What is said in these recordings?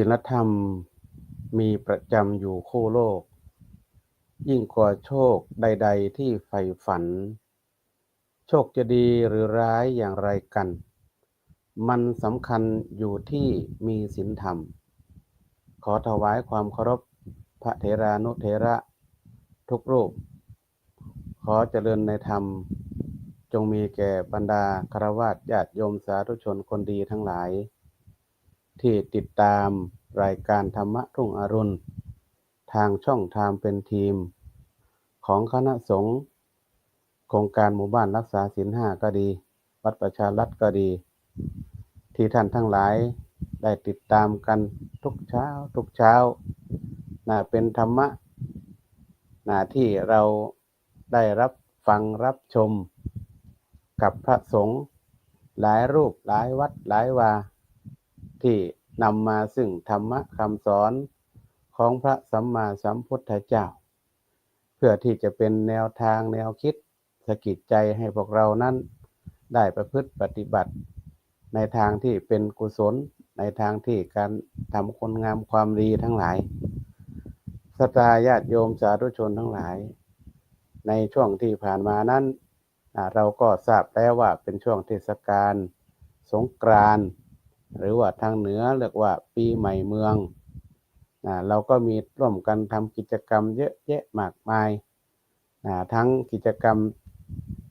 ศีลธรรมมีประจำอยู่คู่โลก ยิ่งกว่าโชคใด ๆ ที่ใฝ่ฝัน โชคจะดีหรือร้ายอย่างไรกัน มันสำคัญอยู่ที่มีศีลธรรม ขอถวายความเคารพพระเถรานุเถระ ทุกรูป ขอเจริญในธรรม จงมีแก่บรรดาคารวะญาติโยมสาธุชนคนดีทั้งหลาย ที่ติดตามรายการธรรมะรุ่งอรุณ ทางช่องทางเป็นทีม ของคณะสงฆ์โครงการหมู่บ้านรักษาศีลห้าก็ดี วัดประชารัฐก็ดี ที่ท่านทั้งหลายได้ติดตามกันทุกเช้าทุกเช้านะเป็นธรรมะนะที่เราได้รับฟังรับชม กับพระสงฆ์หลายรูปหลายวัดหลายวา ที่นำมาซึ่งธรรมะคำสอนของพระสัมมาสัมพุทธเจ้า เพื่อที่จะเป็นแนวทางแนวคิดสกิดใจให้พวกเรานั้น ได้ประพฤติปฏิบัติ ในทางที่เป็นกุศลในทางที่การทำคุณงามความดีทั้งหลายสตาญาติโยมสาธุชนทั้งหลาย ในช่วงที่ผ่านมานั้น เราก็ทราบแล้วว่าเป็นช่วงเทศกาลสงกรานต์ หรือว่าทางเหนือเรียกว่าปีใหม่เมืองอ่าเราก็มีร่วมกันทำกิจกรรมเยอะแยะมากมายอ่าทั้งกิจกรรม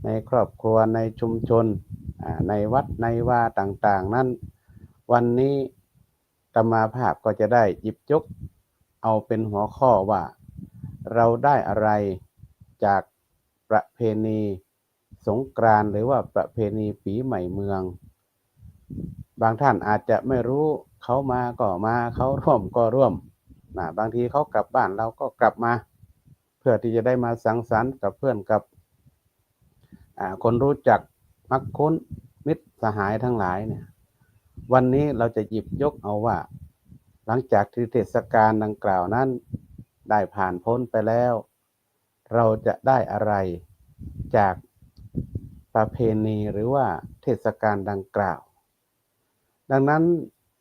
ในครอบครัวในชุมชนอ่าในวัดในว่าต่างๆ นั้น วันนี้ตมาภาพก็จะได้หยิบยก เอาเป็นหัวข้อว่า เราได้อะไรจากประเพณีสงกรานต์หรือว่าประเพณีปีใหม่เมือง บางท่านอาจจะไม่รู้เขามาก็มาเขาร่วมก็ร่วมนะบางทีเขากลับบ้านเราก็กลับมา เพื่อที่จะได้มาสังสรรค์กับเพื่อนกับคนรู้จักมักคุ้นมิตรสหายทั้งหลายเนี่ย วันนี้เราจะหยิบยกเอาว่า หลังจากที่เทศกาลดังกล่าวนั้น ได้ผ่านพ้นไปแล้ว เราจะได้อะไรจากประเพณีหรือว่าเทศกาลดังกล่าว ดังนั้น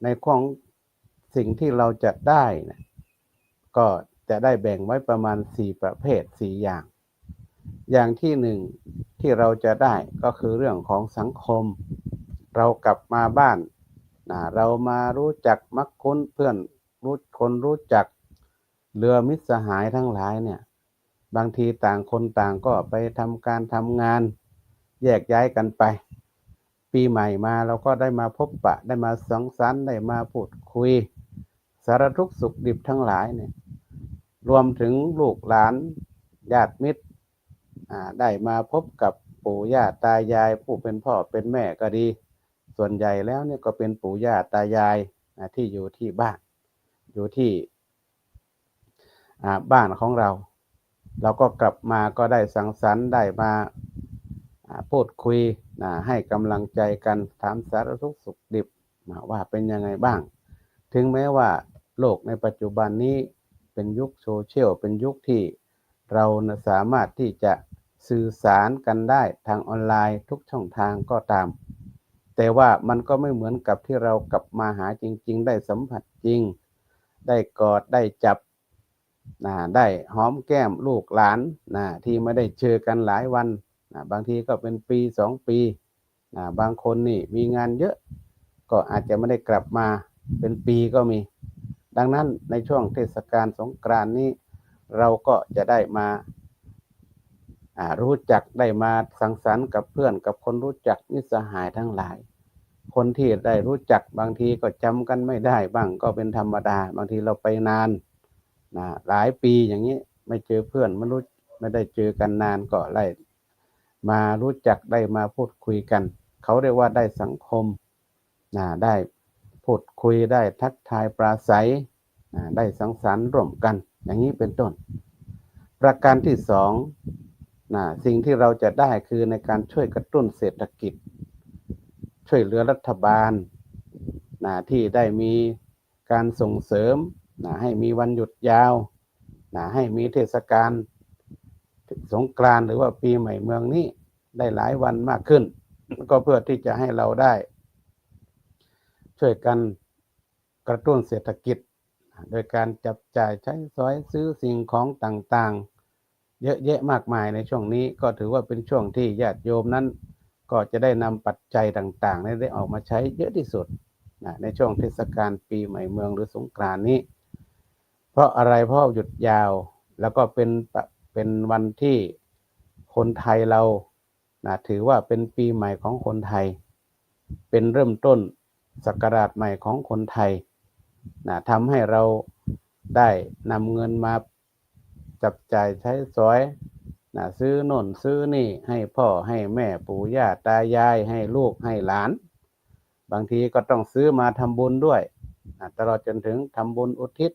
ในของสิ่งที่เราจะได้นะก็จะได้แบ่งไว้ประมาณ 4 ประเภท 4 อย่าง อย่างที่หนึ่งที่เราจะได้ก็คือเรื่องของสังคม เรากลับมาบ้านนะเรามารู้จักมักคุ้นเพื่อนรู้คนรู้จักเรือมิตรสหายทั้งหลายเนี่ย บางทีต่างคนต่างก็ไปทำการทำงาน แยกย้ายกันไป ปีใหม่มาเราก็ได้มาพบปะ ได้มาสังสรรค์ได้มาพูดคุย สารทุกสุขดิบทั้งหลายเนี่ย รวมถึงลูกหลานญาติมิตรได้มาพบกับปู่ย่าตายาย ผู้เป็นพ่อเป็นแม่ก็ดี ส่วนใหญ่แล้วเนี่ยก็เป็นปู่ย่าตายายที่อยู่ที่บ้าน อยู่ที่บ้านของเรา เราก็กลับมาก็ได้สังสรรค์ได้มา พูดคุยนะให้กำลังใจกันถามสารทุกสุขดิบนะว่าเป็นยังไงบ้าง ถึงแม้ว่าโลกในปัจจุบันนี้เป็นยุคโซเชียลเป็นยุคที่เราสามารถที่จะสื่อสารกันได้ทางออนไลน์ทุกช่องทางก็ตาม แต่ว่ามันก็ไม่เหมือนกับที่เรากลับมาหาจริง ๆ ได้สัมผัสจริง ได้กอดได้จับนะได้หอมแก้มลูกหลานนะที่ไม่ได้เจอกันหลายวัน นะบางทีก็เป็นปีสองปีนะบางคนนี่มีงานเยอะ ก็อาจจะไม่ได้กลับมาเป็นปีก็มี ดังนั้นในช่วงเทศกาลสงกรานนี้ เราก็จะได้มาารู้จักได้มาสังสรรค์กับเพื่อนกับคนรู้จักมิสหายทั้งหลาย คนที่ได้รู้จักบางทีก็จำกันไม่ได้บ้างก็เป็นธรรมดา บางทีเราไปนานนะหลายปีอย่างนี้ไม่เจอเพื่อนไม่รู้ไม่ได้เจอกันนานก็ไล่ มารู้จักได้มาพูดคุยกัน เขาเรียกว่าได้สังคมนะได้พูดคุยได้ทักทายปราศัยนะได้สังสรรค์ร่วมกัน อย่างนี้เป็นต้น ประการที่สองนะสิ่งที่เราจะได้คือในการช่วยกระตุ้นเศรษฐกิจ ช่วยเหลือรัฐบาลนะที่ได้มีการส่งเสริมนะให้มีวันหยุดยาวนะให้มีเทศกาล สงกรานหรือว่าปีใหม่เมืองนี้ได้หลายวันมากขึ้น ก็เพื่อที่จะให้เราได้ ช่วยกันกระตุ้นเศรษฐกิจ โดยการจับจ่ายใช้สอยซื้อสิ่งของต่างๆ เยอะแยะมากมายในช่วงนี้ก็ถือว่าเป็นช่วงที่ญาติโยมนั้น ก็จะได้นำปัจจัยต่างๆนี้ได้ออกมาใช้เยอะที่สุดนะในช่วงเทศกาลปีใหม่เมืองหรือสงกรานนี้ เพราะอะไรเพราะหยุดยาวแล้วก็เป็นปะ เป็นวันที่คนไทยเรานะถือว่าเป็นปีใหม่ของคนไทย เป็นเริ่มต้นศักราชใหม่ของคนไทยนะทำให้เราได้นำเงินมาจับจ่ายใช้สอยนะซื้อโน่นซื้อนี่ให้พ่อให้แม่ปู่ย่าตายายให้ลูกให้หลาน บางทีก็ต้องซื้อมาทำบุญด้วยนะตลอดจนถึงทำบุญอุทิศ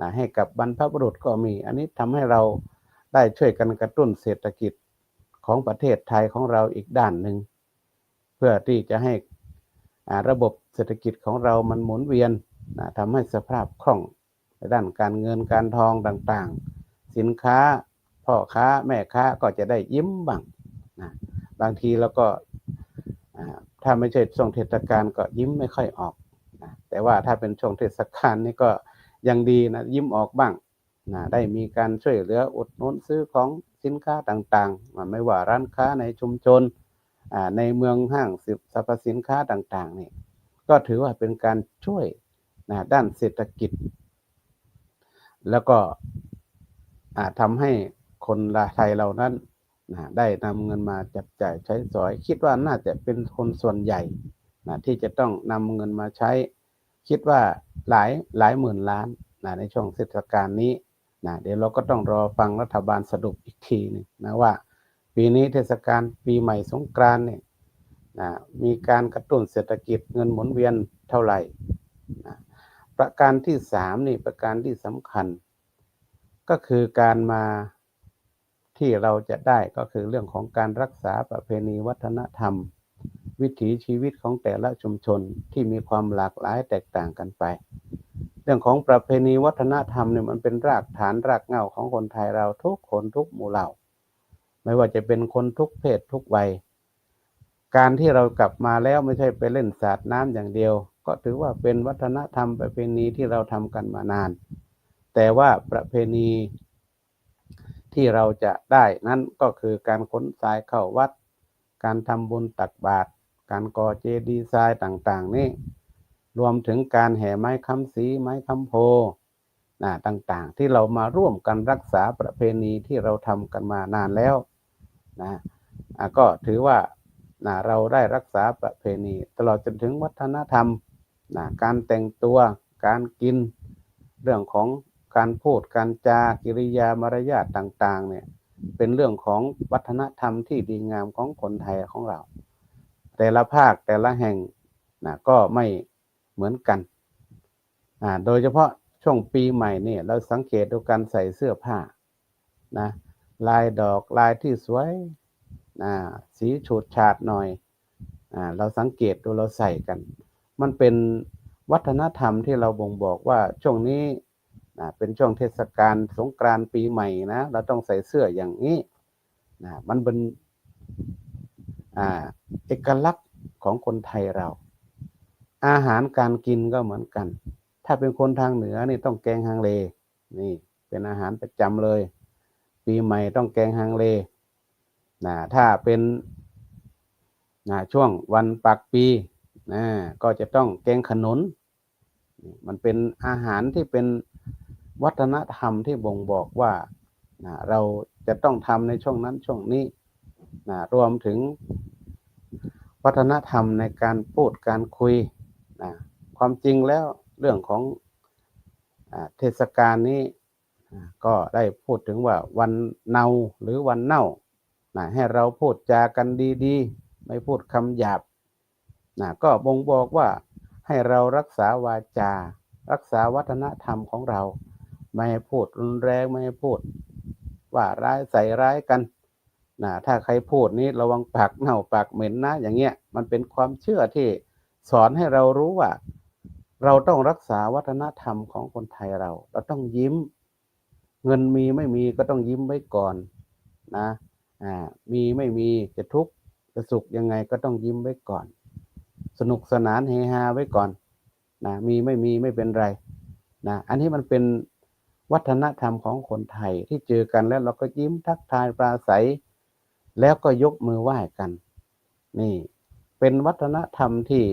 นะให้กับบรรพบุรุษก็มี อันนี้ทำให้เรา ได้ช่วยกันกระตุ้นเศรษฐกิจของประเทศไทยของเราอีกด้านหนึ่ง เพื่อที่จะให้ระบบเศรษฐกิจของเรามันหมุนเวียนนะทำให้สภาพคล่องในด้านการเงินการทองต่างๆ สินค้าพ่อค้าแม่ค้าก็จะได้ยิ้มบ้างนะบางทีเราก็ถ้าไม่ใช่ช่วงเทศกาลก็ยิ้มไม่ค่อยออกนะแต่ว่าถ้าเป็นช่วงเทศกาลนี่ก็ยังดีนะยิ้มออกบ้าง นะได้มีการช่วยเหลืออุดหนุนซื้อของสินค้าต่างๆ ไม่ว่าร้านค้าในชุมชนในเมืองห้างสรรพสินค้าต่างๆนี่ก็ถือว่าเป็นการช่วยนะด้านเศรษฐกิจ แล้วก็ทำให้คนไทยเรานั้นนะได้นำเงินมาจับจ่ายใช้สอย คิดว่าน่าจะเป็นคนส่วนใหญ่นะที่จะต้องนำเงินมาใช้ คิดว่าหลายหลายหมื่นล้านนะในช่วงเทศกาลนี้ นะเดี๋ยวเราก็ต้องรอฟังรัฐบาลสรุปอีกทีนึงนะว่า ปีนี้เทศกาลปีใหม่สงกรานต์เนี่ยนะมีการกระตุ้นเศรษฐกิจเงินหมุนเวียนเท่าไหร่นะประการที่สามนี่ประการที่สำคัญ ก็คือการมาที่เราจะได้ก็คือเรื่องของการรักษาประเพณีวัฒนธรรม วิถีชีวิตของแต่ละชุมชนที่มีความหลากหลายแตกต่างกันไป เรื่องของประเพณีวัฒนธรรมเนี่ยมันเป็นรากฐานรากเหง้าของคนไทยเราทุกคนทุกหมู่เหล่า ไม่ว่าจะเป็นคนทุกเพศทุกวัย การที่เรากลับมาแล้วไม่ใช่ไปเล่นสาดน้ำอย่างเดียว ก็ถือว่าเป็นวัฒนธรรมประเพณีที่เราทำกันมานาน แต่ว่าประเพณีที่เราจะได้นั้นก็คือการขนทรายเข้าวัด การทำบุญตักบาตรการก่อเจดีย์ทรายต่างๆ นี่ รวมถึงการแห่ไม้คำสีไม้คำโพนะต่างๆ ที่เรามาร่วมกันรักษาประเพณีที่เราทำกันมานานแล้วนะอะก็ถือว่านะเราได้รักษาประเพณี ตลอดจนถึงวัฒนธรรมนะการแต่งตัว การกิน เรื่องของการพูด การจากิริยามารยาทต่าง ๆ เนี่ย เป็นเรื่องของวัฒนธรรมที่ดีงามของคนไทยของเรา แต่ละภาคแต่ละแห่งนะก็ไม่ เหมือนกันอ่าโดยเฉพาะช่วงปีใหม่เนี่ยเราสังเกตดูการใส่เสื้อผ้านะลายดอกลายที่สวยอ่าสีฉูดฉาดหน่อยอ่าเราสังเกตดูเราใส่กัน มันเป็นวัฒนธรรมที่เราบ่งบอกว่าช่วงนี้นะเป็นช่วงเทศกาลสงกรานต์ปีใหม่นะเราต้องใส่เสื้ออย่างนี้นะมันเป็นอ่าเอกลักษณ์ของคนไทยเรา อาหารการกินก็เหมือนกัน ถ้าเป็นคนทางเหนือนี่ต้องแกงฮังเล นี่เป็นอาหารประจำเลย ปีใหม่ต้องแกงฮังเลนะถ้าเป็นนะช่วงวันปักปีนะก็จะต้องแกงขนุน มันเป็นอาหารที่เป็นวัฒนธรรมที่บ่งบอกว่านะเราจะต้องทำในช่วงนั้นช่วงนี้นะรวมถึงวัฒนธรรมในการพูดการคุย ความจริงแล้วเรื่องของอเทศกาลนี้ก็ได้พูดถึงว่าวันเนาหรือวันเน่านะให้เราพูดจากันดีๆ ไม่พูดคำหยาบนะก็บ่งบอกว่าให้เรารักษาวาจา รักษาวัฒนธรรมของเรา ไม่ให้พูดรุนแรงไม่ให้พูด ว่าร้ายใส่ร้ายกันนะถ้าใครพูดนี้ระวังปากเน่าปากเหม็นนะอย่างเงี้ยมันเป็นความเชื่อที่ สอนให้เรารู้ว่า เราต้องรักษาวัฒนธรรมของคนไทยเรา เราต้องยิ้ม เงินมีไม่มีก็ต้องยิ้มไว้ก่อนนะอ่ามีไม่มีจะทุกข์จะสุขยังไงก็ต้องยิ้มไว้ก่อน สนุกสนานเฮฮาไว้ก่อนนะมีไม่มีไม่เป็นไรนะอันนี้มันเป็นวัฒนธรรมของคนไทยที่เจอกันแล้วเราก็ยิ้มทักทายปราศัย แล้วก็ยกมือไหว้กัน นี่ เป็นวัฒนธรรมที่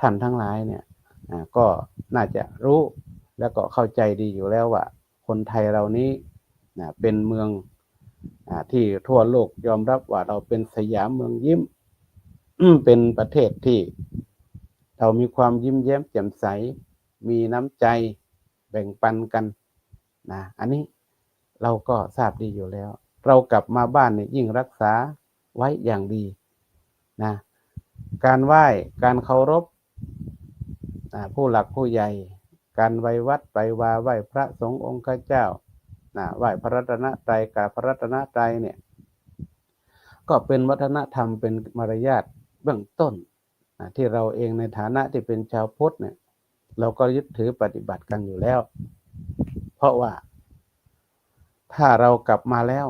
ท่านทั้งหลายเนี่ยอ่าก็น่าจะรู้แล้วก็เข้าใจดีอยู่แล้วว่า คนไทยเรานี้นะเป็นเมืองอาที่ทั่วโลกยอมรับว่าเราเป็นสยามเมืองยิ้ม เป็นประเทศที่ เรามีความยิ้มแย้มแจ่มใส มีน้ำใจแบ่งปันกันนะอันนี้เราก็ทราบดีอยู่แล้ว เรากลับมาบ้านเนี่ยยิ่งรักษาไว้อย่างดีนะ การไหว้ การเคารพผู้หลักผู้ใหญ่ การไหววัดไปวาไหว้พระสงฆ์องค์ข้าเจ้าไหว้พระรัตนตรัยกับพระรัตนตรัยเนี่ย ก็เป็นวัฒนธรรมเป็นมารยาทเบื้องต้นที่เราเองในฐานะที่เป็นชาวพุทธเนี่ย เราก็ยึดถือปฏิบัติกันอยู่แล้ว เพราะว่า ถ้าเรากลับมาแล้ว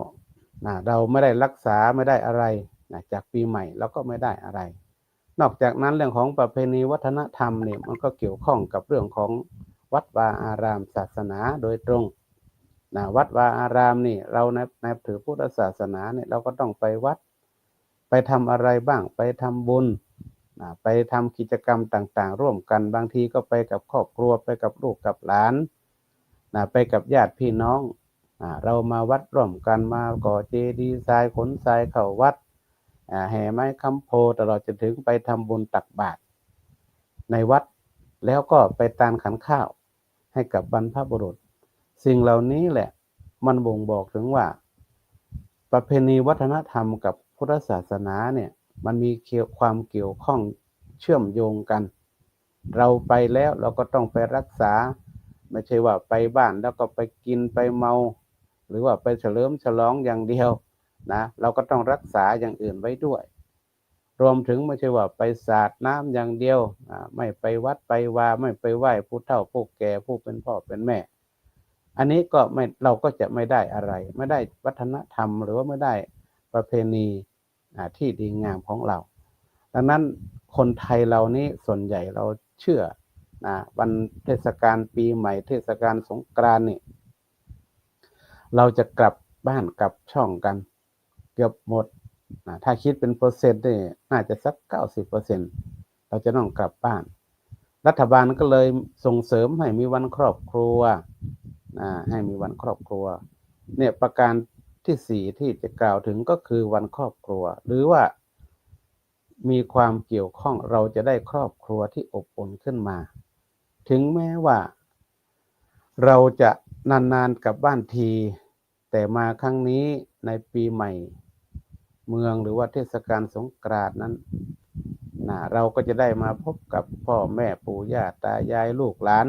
นะเราไม่ได้รักษาไม่ได้อะไรนะจากปีใหม่เราก็ไม่ได้อะไร นอกจากนั้นเรื่องของประเพณีวัฒนธรรมเนี่ยมันก็เกี่ยวข้องกับเรื่องของวัดวาอารามศาสนาโดยตรงนะวัดวาอารามนี่เราในในถือพุทธศาสนาเนี่ยเราก็ต้องไปวัด ไปทำอะไรบ้าง ไปทำบุญนะไปทำกิจกรรมต่าง ๆ ร่วมกันบางทีก็ไปกับครอบครัวไปกับลูกกับหลานนะไปกับญาติพี่น้องอ่าเรามาวัดร่วมกันมาก่อเจดีย์ทรายขนทรายเข้าวัด แห่ไม้คำโพตลอดจนถึงไปทำบุญตักบาตรในวัดแล้วก็ไปตานขันข้าวให้กับบรรพบุรุษ สิ่งเหล่านี้แหละมันบ่งบอกถึงว่า ประเพณีวัฒนธรรมกับพุทธศาสนาเนี่ยมันมีเกี่ยวความเกี่ยวข้องเชื่อมโยงกัน เราไปแล้วเราก็ต้องไปรักษา ไม่ใช่ว่าไปบ้านแล้วก็ไปกินไปเมา หรือว่าไปเฉลิมฉลองอย่างเดียว นะเราก็ต้องรักษาอย่างอื่นไว้ด้วย รวมถึงไม่ใช่ว่าไปสาดน้ำอย่างเดียวไม่ไปวัดไปวาไม่ไปไหว้ผู้เฒ่าผู้แก่ผู้เป็นพ่อเป็นแม่ อันนี้ก็ไม่เราก็จะไม่ได้อะไร ไม่ได้วัฒนธรรม หรือว่าไม่ได้ประเพณีที่ดีงามของเรา ดังนั้นคนไทยเรานี้ส่วนใหญ่เราเชื่อนะวันเทศกาลปีใหม่ เทศกาลสงกรานต์นี่เราจะกลับบ้านกลับช่องกัน เกือบหมดนะถ้าคิดเป็นเปอร์เซ็นต์นี่น่าจะสักเก้าสิบเปอร์เซ็นเราจะต้องกลับบ้าน รัฐบาลก็เลยส่งเสริมให้มีวันครอบครัวนะให้มีวันครอบครัว เนี่ยประการที่สี่ที่จะกล่าวถึงก็คือวันครอบครัว หรือว่ามีความเกี่ยวข้องเราจะได้ครอบครัวที่อบอุ่นขึ้นมา ถึงแม้ว่า เราจะนานๆกลับบ้านที แต่มาครั้งนี้ในปีใหม่ เมืองหรือว่าเทศกาลสงกรานต์นั้นนะเราก็จะได้มาพบกับพ่อแม่ปู่ย่าตายายลูกหลาน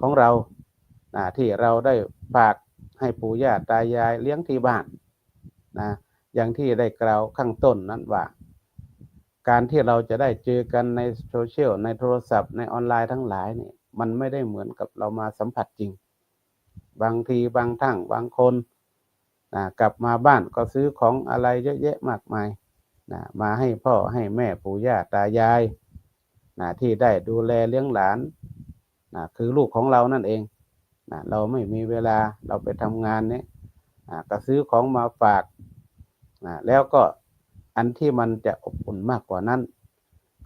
ของเรานะที่เราได้ฝากให้ปู่ย่าตายายเลี้ยงที่บ้านนะอย่างที่ได้กล่าวข้างต้นนั้นว่า การที่เราจะได้เจอกันในโซเชียลในโทรศัพท์ในออนไลน์ทั้งหลายเนี่ยมันไม่ได้เหมือนกับเรามาสัมผัสจริง บางทีบางทั้งบางคน นะกลับมาบ้านก็ซื้อของอะไรเยอะแยะมากมายนะมาให้พ่อให้แม่ปู่ย่าตายายนะที่ได้ดูแลเลี้ยงหลานนะคือลูกของเรานั่นเองนะเราไม่มีเวลาเราไปทำงานเนี่ยอ่าก็ซื้อของมาฝากนะแล้วก็อันที่มันจะอบอุ่นมากกว่านั้น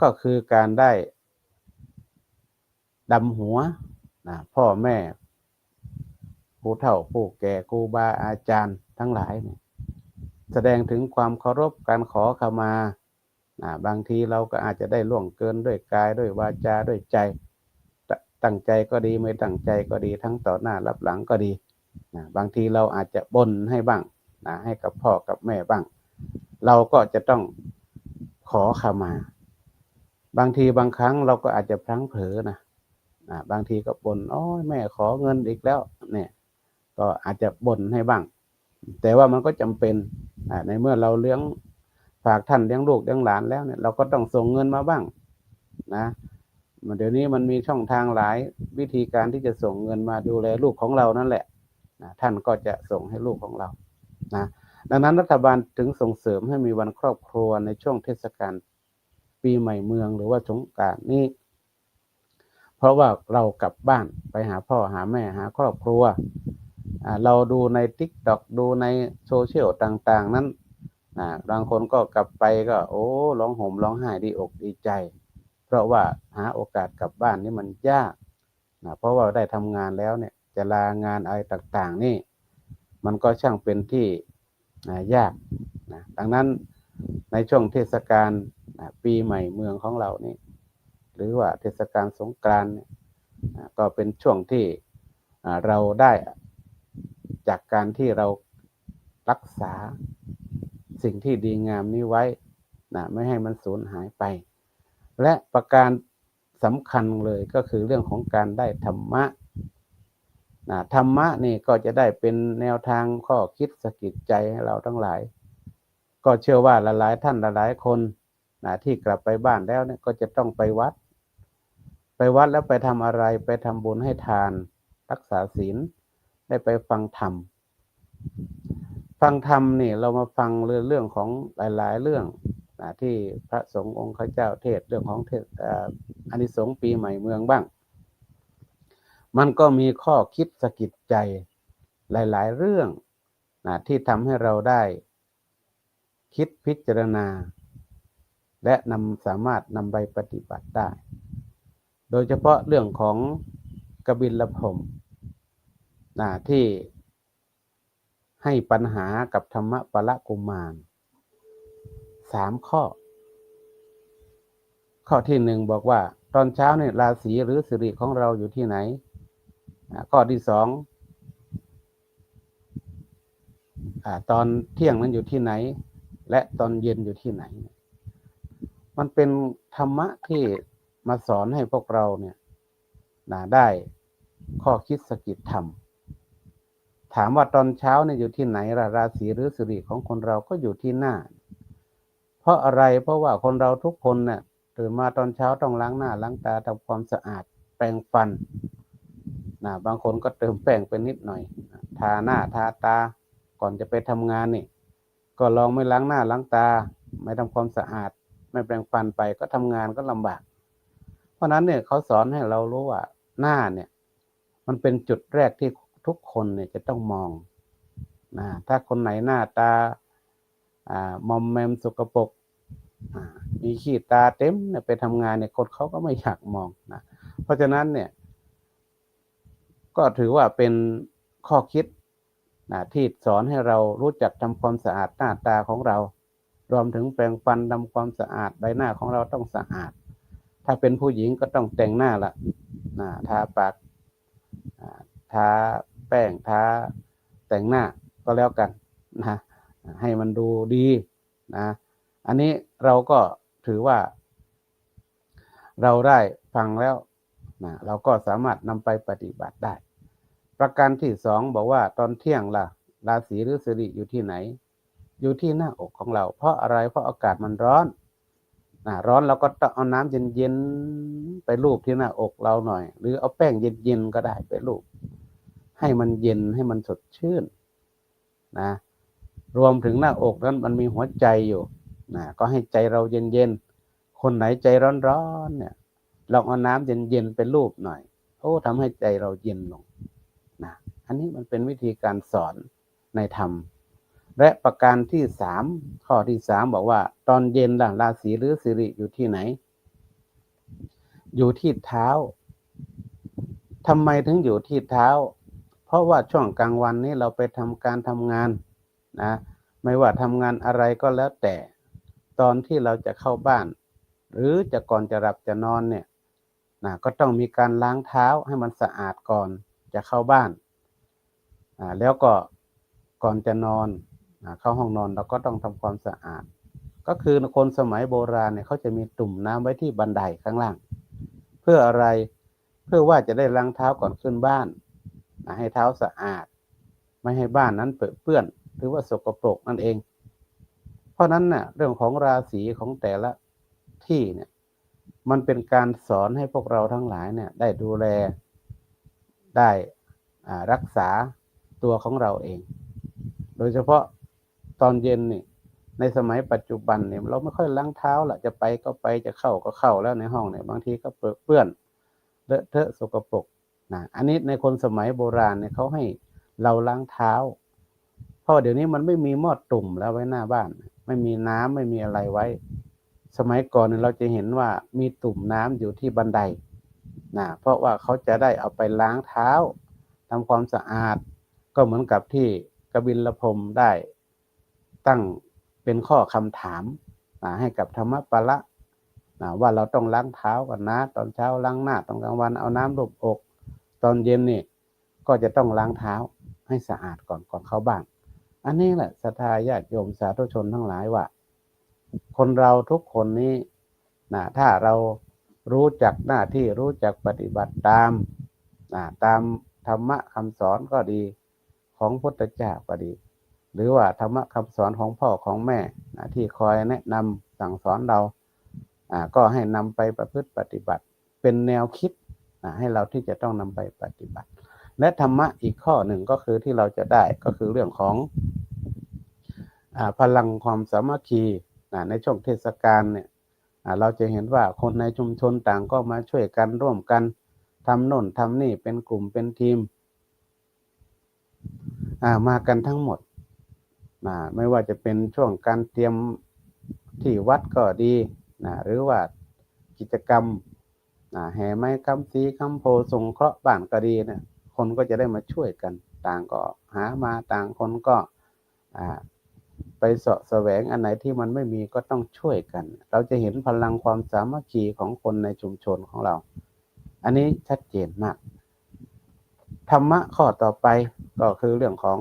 ก็คือการได้ดำหัวนะพ่อแม่ผู้เฒ่าผู้แก่ครูบาอาจารย์ ทั้งหลายเนี่ยแสดงถึงความเคารพการขอขมาบางทีเราก็อาจจะได้ล่วงเกินด้วยกายด้วยวาจาด้วยใจ ตั้งใจก็ดีไม่ตั้งใจก็ดีทั้งต่อหน้ารับหลังก็ดีนะบางทีเราอาจจะบ่นให้บ้างนะให้กับพ่อกับแม่บ้าง เราก็จะต้องขอขมา บางทีบางครั้งเราก็อาจจะพลั้งเผลอนะบางทีก็บ่นโอ้ยแม่ขอเงินอีกแล้วเนี่ย ก็อาจจะบ่นให้บ้าง แต่ว่ามันก็จำเป็นในเมื่อเราเลี้ยงฝากท่านเลี้ยงลูกเลี้ยงหลานแล้วเนี่ยเราก็ต้องส่งเงินมาบ้างนะมันเดี๋ยวนี้มันมีช่องทางหลายวิธีการที่จะส่งเงินมาดูแลลูกของเรานั่นแหละนะท่านก็จะส่งให้ลูกของเรานะดังนั้นรัฐบาลถึงส่งเสริมให้มีวันครอบครัวในช่วงเทศกาลปีใหม่เมืองหรือว่าสงกรานต์นี้ เพราะว่าเรากลับบ้านไปหาพ่อหาแม่หาครอบครัว เราดูใน t ิ k t o k ดูในโซเชียลต่างๆ นั้นนะบางคนก็กลับไปก็ โอ้ร้องห่มร้องไห้ดีอกดีใจ เพราะว่าหาโอกาสกลับบ้านนี่มันยากนะเพราะว่าได้ทำงานแล้วเนี่ยจะลางานอะไรต่างๆ นี่ มันก็ช่างเป็นที่นะยากนะดังนั้นในช่วงเทศกาลนะปีใหม่เมืองของเรานี่ หรือว่าเทศกาลสงกรานต์ก็เป็นช่วงที่เราได้ จากการที่เรารักษาสิ่งที่ดีงามนี้ไว้นะไม่ให้มันสูญหายไป และประการสำคัญเลยก็คือเรื่องของการได้ธรรมะนะธรรมะนี่ก็จะได้เป็นแนวทางข้อคิดสกิดใจให้เราทั้งหลาย ก็เชื่อว่าหลายๆท่านหลายๆคนนะที่กลับไปบ้านแล้วเนี่ยก็จะต้องไปวัด ไปวัดแล้วไปทำอะไรไปทำบุญให้ทาน รักษาศีล ได้ไปฟังธรรม ฟังธรรมนี่เรามาฟังเรื่องของหลาย ๆ เรื่องนะที่พระสงฆ์องค์ข้าเจ้าเทศเรื่องของเทศอานิสงส์ปีใหม่เมืองบ้าง มันก็มีข้อคิดสะกิดใจหลาย ๆ เรื่องนะที่ทำให้เราได้ คิดพิจารณา และนำสามารถนำไปปฏิบัติได้ โดยเฉพาะเรื่องของกบิลพรม นะที่ให้ปัญหากับธรรมปละกุมารสามข้อ ข้อที่หนึ่งบอกว่า ตอนเช้าเนี่ยราศีหรือสิริของเราอยู่ที่ไหน ข้อที่สองอตอนเที่ยงนั้นอยู่ที่ไหน และตอนเย็นอยู่ที่ไหน มันเป็นธรรมะที่มาสอนให้พวกเราเนี่ยนะได้ข้อคิดสกิดธรรม ถามว่าตอนเช้าเนี่ยอยู่ที่ไหนล่ะราศีหรือสิริของคนเราก็อยู่ที่หน้า เพราะอะไรเพราะว่าคนเราทุกคนเนี่ยตื่นมาตอนเช้าต้องล้างหน้าล้างตาทำความสะอาดแปรงฟันนะบางคนก็เติมแป้งไปนิดหน่อย ทาหน้าทาตาก่อนจะไปทำงานนี่ ก็ลองไม่ล้างหน้าล้างตา ไม่ทำความสะอาด ไม่แปรงฟันไปก็ทำงานก็ลำบาก เพราะฉะนั้นเนี่ยเขาสอนให้เรารู้ว่าหน้าเนี่ย มันเป็นจุดแรกที่ ทุกคนเนี่ยจะต้องมองนะถ้าคนไหนหน้าตาอ่ามอมแมมสกปรกมีขี้ตาเต็มเนี่ยไปทำงานเนี่ยคนเขาก็ไม่อยากมองนะเพราะฉะนั้นเนี่ย ก็ถือว่าเป็นข้อคิดนะที่สอนให้เรารู้จักทำความสะอาดหน้าตาของเรา รวมถึงแปรงฟันทำความสะอาดใบหน้าของเราต้องสะอาด ถ้าเป็นผู้หญิงก็ต้องแต่งหน้าละนะทาปากทา ป้งทาแต่งหน้าก็แล้วกันนะให้มันดูดีนะอันนี้เราก็ถือว่า เราได้ฟังแล้วนะเราก็สามารถนำไปปฏิบัติได้ ประการที่สองบอกว่าตอนเที่ยงล่ะราศีหรือสิริอยู่ที่ไหน อยู่ที่หน้าอกของเรา เพราะอะไรเพราะอากาศมันร้อนนะร้อนเราก็ต้องเอาน้ำเย็นๆไปลูบที่หน้าอกเราหน่อย หรือเอาแป้งเย็นๆก็ได้ไปลูบ ให้มันเย็นให้มันสดชื่นนะรวมถึงหน้าอกนั้นมันมีหัวใจอยู่นะก็ให้ใจเราเย็นๆ คนไหนใจร้อนๆเนี่ยลองเอาน้ำเย็นๆเป็นรูปหน่อยโอ้ทำให้ใจเราเย็นลงนะอันนี้มันเป็นวิธีการสอนในธรรม และประการที่สามข้อที่สามบอกว่า ตอนเย็นล่ะราศีหรือสิริอยู่ที่ไหน อยู่ที่เท้าทำไมถึงอยู่ที่เท้า ราะว่าช่วงกลางวันนี้เราไปทำการทำงานนะไม่ว่าทำงานอะไรก็แล้วแต่ตอนที่เราจะเข้าบ้าน หรือจะก่อนจะหลับจะนอนเนี่ยนะก็ต้องมีการล้างเท้าให้มันสะอาดก่อนจะเข้าบ้านอ่าแล้วก็ก่อนจะนอนอ่าเข้าห้องนอนเราก็ต้องทำความสะอาด ก็คือคนสมัยโบราณเนี่ยเขาจะมีตุ่มน้ำไว้ที่บันไดข้างล่าง เพื่ออะไรเพื่อว่าจะได้ล้างเท้าก่อนขึ้นบ้าน นะให้เท้าสะอาด ไม่ให้บ้านนั้นเปื้อน หรือว่าสกปรกนั่นเอง เพราะนั้นน่ะเรื่องของราศีของแต่ละที่เนี่ย มันเป็นการสอนให้พวกเราทั้งหลายเนี่ย ได้ดูแลได้รักษาตัวของเราเอง โดยเฉพาะตอนเย็นนี่ในสมัยปัจจุบันเนี่ยเราไม่ค่อยล้างเท้าละจะไปก็ไปจะเข้าก็เข้าแล้วในห้องเนี่ยบางทีก็เปื้อนเลอะเทอะสกปรก นะอันนี้ในคนสมัยโบราณเนี่ยเขาให้เราล้างเท้า เพราะเดี๋ยวนี้มันไม่มีหม้อตุ่มแล้วไว้หน้าบ้าน ไม่มีน้ำไม่มีอะไรไว้ สมัยก่อนเนี่ยเราจะเห็นว่ามีตุ่มน้ำอยู่ที่บันไดนะเพราะว่าเขาจะได้เอาไปล้างเท้าทำความสะอาด ก็เหมือนกับที่กบิลพรมได้ ตั้งเป็นข้อคำถามให้กับธรรมปะละว่าเราต้องล้างเท้าก่อนนะ ตอนเช้าล้างหน้าตอนกลางวันเอาน้ำลบอก ตอนเย็นนี่ก็จะต้องล้างเท้าให้สะอาดก่อนก่อนเข้าบ้าน อันนี้แหละศรัทธาญาติโยมสาธุชนทั้งหลายว่า คนเราทุกคนนี้นะถ้าเรารู้จักหน้าที่รู้จักปฏิบัติตามนะตามธรรมะคำสอนก็ดีของพุทธเจ้าก็ดี หรือว่าธรรมะคำสอนของพ่อของแม่นะที่คอยแนะนำสั่งสอนเราอ่าก็ให้นำไปประพฤติปฏิบัติ เป็นแนวคิด ให้เราที่จะต้องนำไปปฏิบัติ และธรรมะอีกข้อหนึ่งก็คือที่เราจะได้ก็คือเรื่องของอพลังความสามัคคีในช่วงเทศกาลเนี่ยเราจะเห็นว่าคนในชุมชนต่างก็มาช่วยกันร่วมกันทำโน่นทำนี่เป็นกลุ่มเป็นทีมมากันทั้งหมดไม่ว่าจะเป็นช่วงการเตรียมที่วัดก็ดีนะหรือว่ากิจกรรม นะแห่ไม้คำสีคำโพสงเคราะห์บ้านก็ดีเนะคนก็จะได้มาช่วยกัน ต่างก็หามาต่างคนก็ไปเสาะแสวงอันไหนที่มันไม่มีก็ต้องช่วยกัน เราจะเห็นพลังความสามัคคีของคนในชุมชนของเรา อันนี้ชัดเจนมาก ธรรมะข้อต่อไปก็คือเรื่องของ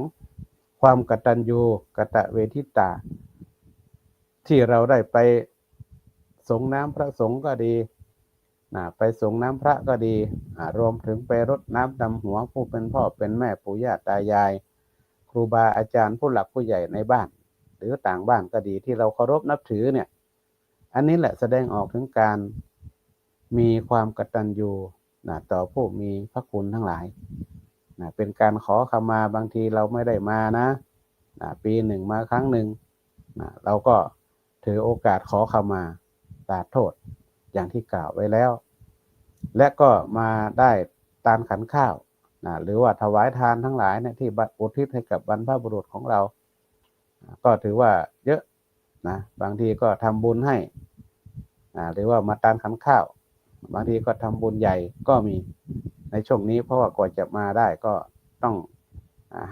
ความกตัญญูกะตะเวทิตา ที่เราได้ไปสงน้ำพระสงฆ์ก็ดี นะไปส่งน้ำพระก็ดีรวมถึงไปรดน้ำดำหัวผู้เป็นพ่อเป็นแม่ปู่ย่าตายาย ครูบาอาจารย์ผู้หลักผู้ใหญ่ในบ้าน หรือต่างบ้านก็ดีที่เราเคารพนับถือเนี่ย อันนี้แหละแสดงออกถึงการมีความกตัญญูนะต่อผู้มีพระคุณทั้งหลายนะเป็นการขอขมาบางทีเราไม่ได้มานะนะปีหนึ่งมาครั้งหนึ่งนะเราก็ถือโอกาสขอขมาตาโทษ อย่างที่กล่าวไว้แล้ว และก็มาได้ตานขันข้าวนะหรือว่าถวายทานทั้งหลายเนี่ยที่อุทิศให้กับบรรพบุรุษของเรา ก็ถือว่าเยอะนะบางทีก็ทำบุญให้หรือว่ามาตานขันข้าว บางทีก็ทำบุญใหญ่ก็มีในช่วงนี้เพราะว่ากว่าจะมาได้ก็ต้อง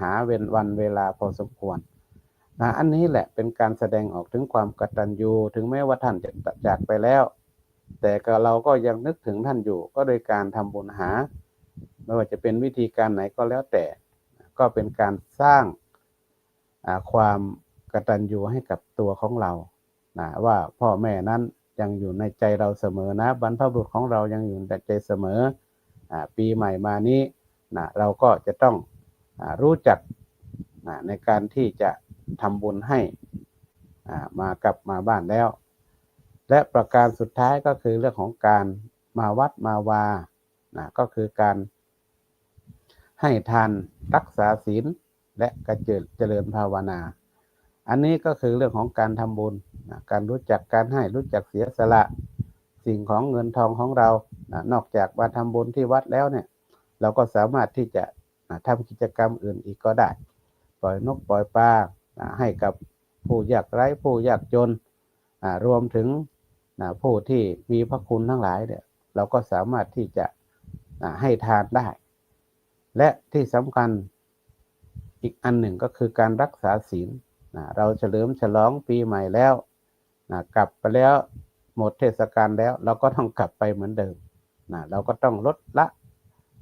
หาเว้นวันเวลาพอสมควรนะอันนี้แหละเป็นการแสดงออกถึงความกตัญญูถึงแม้ว่าท่านจะจากไปแล้ว แต่ก็เราก็ยังนึกถึงท่านอยู่ ก็โดยการทำบุญหา ไม่ว่าจะเป็นวิธีการไหนก็แล้วแต่ ก็เป็นการสร้างความกตัญญูให้กับตัวของเรานะว่าพ่อแม่นั้นยังอยู่ในใจเราเสมอนะ บรรพบุรุษของเรายังอยู่ในใจเสมอปีใหม่มานี้นะเราก็จะต้องรู้จักนะในการที่จะทำบุญให้มากลับมาบ้านแล้ว และประการสุดท้ายก็คือเรื่องของการมาวัดมาวานะก็คือการให้ทานรักษาศีลและกระเจิดเจริญภาวนา อันนี้ก็คือเรื่องของการทำบุญนะการรู้จักการให้รู้จักเสียสละ สิ่งของเงินทองของเรานะนอกจากมาทำบุญที่วัดแล้วเนี่ย เราก็สามารถที่จะนะทำกิจกรรมอื่นอีกก็ได้ ปล่อยนกปล่อยปลานะให้กับผู้ยากไร้ผู้ยากจนรวมถึง นะผู้ที่มีพระคุณทั้งหลายเนี่ยเราก็สามารถที่จะนะให้ทานได้ และที่สำคัญอีกอันหนึ่งก็คือการรักษาศีลนะเราเฉลิมฉลองปีใหม่แล้วนะกลับไปแล้วหมดเทศกาลแล้ว เราก็ต้องกลับไปเหมือนเดิมนะเราก็ต้องลดละ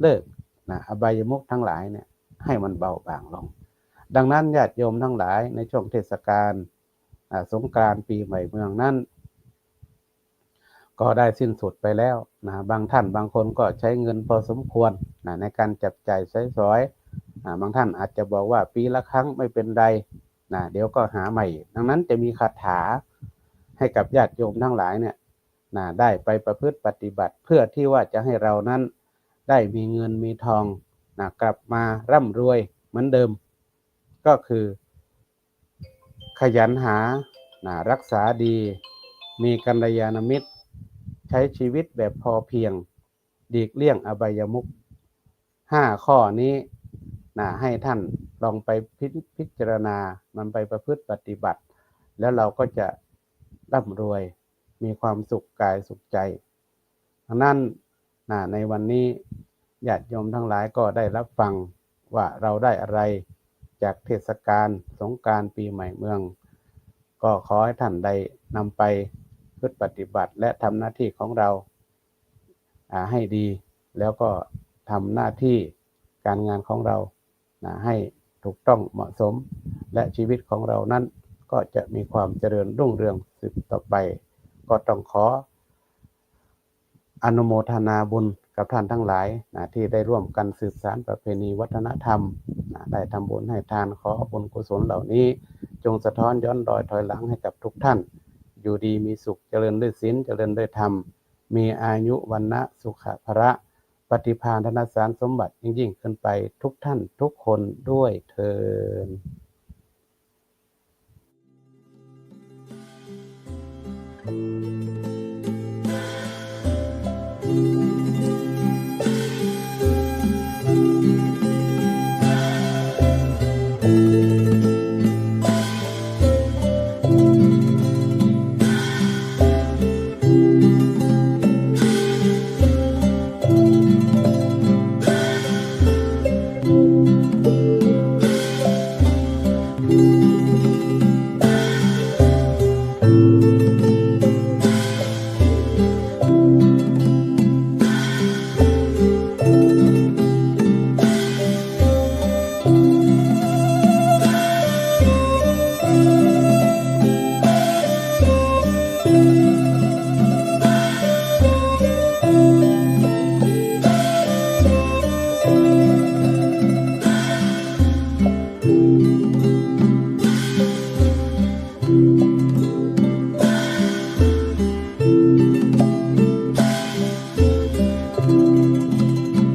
เลิกนะอบายมุขทั้งหลายเนี่ยให้มันเบาบางลง ดังนั้นญาติโยมทั้งหลายในช่วงเทศกาลสงกรานต์ปีใหม่เมืองนั้น ก็ได้สิ้นสุดไปแล้วนะบางท่านบางคนก็ใช้เงินพอสมควรนะในการจับจ่ายใช้สอยนะบางท่านอาจจะบอกว่าปีละครั้งไม่เป็นไรนะเดี๋ยวก็หาใหม่ ดังนั้นจะมีคาถาให้กับญาติโยมทั้งหลายเนี่ยนะได้ไปประพฤติปฏิบัติเพื่อที่ว่าจะให้เรานั้นได้มีเงินมีทองนะกลับมาร่ำรวยเหมือนเดิม ก็คือ ขยันหานะรักษาดี มีกัลยาณมิตร ใช้ชีวิตแบบพอเพียงดีกเลี่ยงอบายมุขห้าข้อนี้นะให้ท่านลองไปพิพจารณา มันไปประพฤติปฏิบัติ แล้วเราก็จะร่ำรวยมีความสุขกายสุขใจดังนั้นนะในวันนี้ญาติโยมทั้งหลายก็ได้รับฟังว่าเราได้อะไรจากเทศกาลสงการปีใหม่เมือง ก็ขอให้ท่านได้นำไป พฤติปฏิบัติและทำหน้าที่ของเราให้ดี แล้วก็ทำหน้าที่การงานของเรานะให้ถูกต้องเหมาะสม และชีวิตของเรานั้นก็จะมีความเจริญรุ่งเรืองสืบต่อไป ก็ต้องขออนุโมทนาบุญกับท่านทั้งหลายนะที่ได้ร่วมกันสืบสานประเพณีวัฒนธรรมนะได้ทำบุญให้ทานขอบุญกุศลเหล่านี้ จงสะท้อนย้อนรอยถอยหลังให้กับทุกท่าน อยู่ดีมีสุขเจริญด้วยศีลเจริญด้วยธรรม มีอายุวันนะสุขะระ ปฏิภาณธนสารสมบัติยิ่งยิ่งขึ้นไปทุกท่านทุกคนด้วยเทินうん。